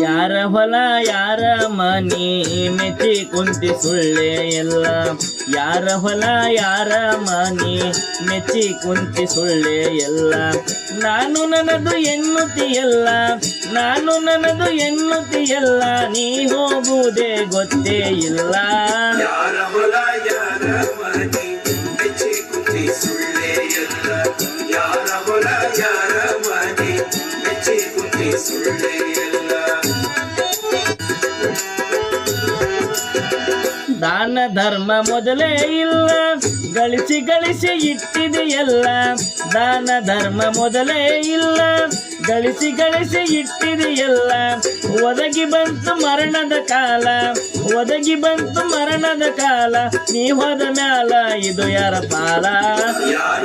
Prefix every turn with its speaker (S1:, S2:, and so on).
S1: ಯಾರ ಹೊಲ, ಯಾರ ಮನಿ, ಮೆಚ್ಚಿ ಕುಂತಿ ಸುಳ್ಳೆ ಎಲ್ಲ. ಯಾರ ಹೊಲ, ಯಾರ ಮನಿ, ಮೆಚ್ಚಿ ಕುಂತಿ ಸುಳ್ಳೆ ಎಲ್ಲ. ನಾನು ನನ್ನದು ಎನ್ನುತ್ತಿಯಲ್ಲ ನಾನು ನನ್ನದು ಎನ್ನುತ್ತಿಯಲ್ಲ ನೀ ಹೋಗುವುದೇ ಗೊತ್ತೇ ಇಲ್ಲ.
S2: ಸುಳ್ಳೆ
S1: ದಾನ ಧರ್ಮ ಮೊದಲೇ ಇಲ್ಲ. ಗಳಿಸಿ ಗಳಿಸಿ ಇಟ್ಟಿದೆಯಲ್ಲ ದಾನ ಧರ್ಮ ಮೊದಲೇ ಇಲ್ಲ. ಗಳಿಸಿ ಗಳಿಸಿ ಇಟ್ಟಿದೆಯಲ್ಲ ಒದಗಿ ಬಂತು ಮರಣದ ಕಾಲ. ಒದಗಿ ಬಂತು ಮರಣದ ಕಾಲ. ನೀ ಹೋದ ಮ್ಯಾಲ ಇದು ಯಾರ ಪಾಲ?
S2: ಯಾರ